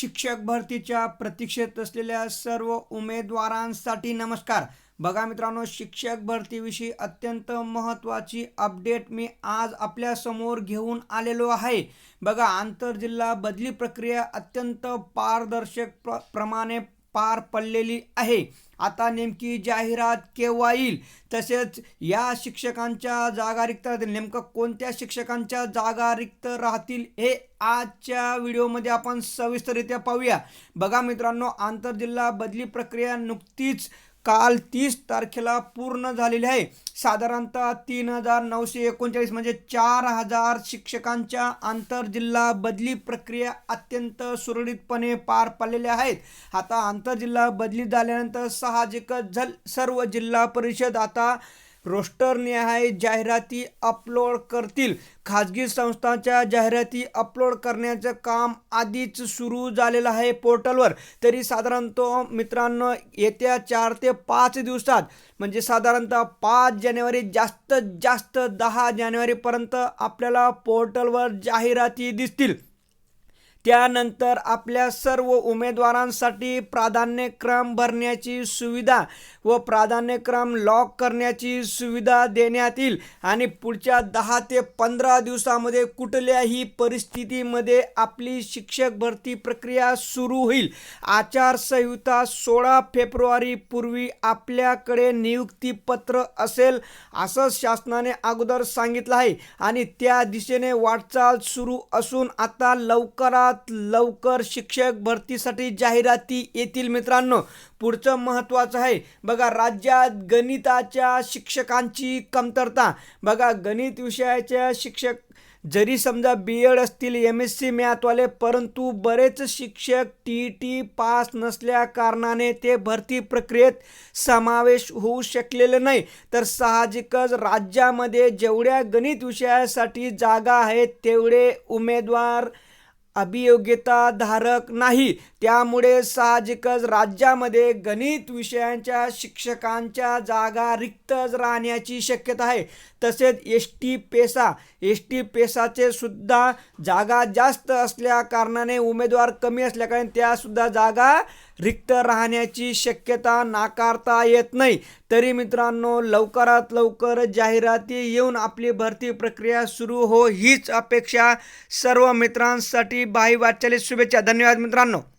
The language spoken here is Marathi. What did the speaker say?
शिक्षक भरतीच्या प्रतीक्षेत असलेल्या सर्व उमेदवारांसाठी नमस्कार. बघा मित्रांनो शिक्षक भरतीविषयी अत्यंत महत्त्वाची अपडेट मी आज आपल्यासमोर घेऊन आलेलो आहे. बघा आंतरजिल्हा बदली प्रक्रिया अत्यंत पारदर्शक प्र प्रमाणे पार पडलेली आहे. आता नेमकी जाहिरात केव्हा येईल? तसेच या शिक्षकांच्या जागा रिक्त राहतील. नेमकं कोणत्या शिक्षकांच्या जागा रिक्त राहतील हे आजच्या व्हिडिओमध्ये आपण सविस्तररित्या पाहूया. बघा मित्रांनो आंतरजिल्हा बदली प्रक्रिया नुकतीच काल तीस तारखेला पूर्ण झालेली आहे. साधारणतः तीन हजार नऊशे एकोणचाळीस म्हणजे चार हजार शिक्षकांच्या आंतरजिल्हा बदली प्रक्रिया अत्यंत सुरळीतपणे पार पडलेल्या आहेत. आता आंतरजिल्हा बदली झाल्यानंतर साहजिकच झल सर्व जिल्हा परिषद आता रोस्टरनिहाय जाहिराती अपलोड करतील. खाजगी संस्थांच्या जाहिराती अपलोड करण्याचं काम आधीच सुरू झालेलं आहे पोर्टलवर. तरी साधारणतः मित्रांनो येत्या चार ते पाच दिवसात म्हणजे साधारणतः पाच जानेवारी जास्त जास्त दहा जानेवारीपर्यंत आपल्याला पोर्टलवर जाहिराती दिसतील. त्यानंतर आपल्या सर्व उमेदवारांसाठी प्राधान्यक्रम भरण्याची सुविधा व प्राधान्यक्रम लॉक करण्याची सुविधा देण्यात येईल. आणि पुढच्या दहा ते पंधरा दिवसामध्ये कुठल्याही परिस्थितीमध्ये आपली शिक्षक भरती प्रक्रिया सुरू होईल. आचारसंहिता सोळा फेब्रुवारी पूर्वी आपल्याकडे नियुक्तीपत्र असेल असं शासनाने अगोदर सांगितलं आहे. आणि त्या दिशेने वाटचाल सुरू असून आता लवकरात लवकर शिक्षक भरतीसाठी जाहिराती येतील मित्रांनो. पुढचं महत्त्वाचं आहे बघा राज्यात गणिताच्या शिक्षकांची कमतरता. बघा गणित विषयाच्या शिक्षक जरी समजा बी एड असतील एम एस सी मॅथवाले परंतु बरेच शिक्षक टी टी पास नसल्या कारणाने ते भरती प्रक्रियेत समावेश होऊ शकलेले नाही. तर साहजिकच राज्यामध्ये जेवढ्या गणित विषयासाठी जागा आहेत तेवढे उमेदवार अभियोग्यता धारक नाही. त्यामुळे साहजिकच राज्यामध्ये गणित विषयांच्या शिक्षकांच्या जागा रिक्तच राहण्याची शक्यता आहे. तसेच S T PESA S T पेसाचे सुद्धा जागा जास्त असल्या कारणाने उमेदवार कमी असल्याकारणे त्यासुद्धा जागा रिक्त राहण्याची शक्यता नाकारता येत नाही. तरी मित्रांनो लवकरात लवकर जाहिराती येऊन आपली भरती प्रक्रिया सुरू हो हीच अपेक्षा सर्व मित्रांसाठी बाई वाटचालीस शुभेच्छा. धन्यवाद मित्रांनो.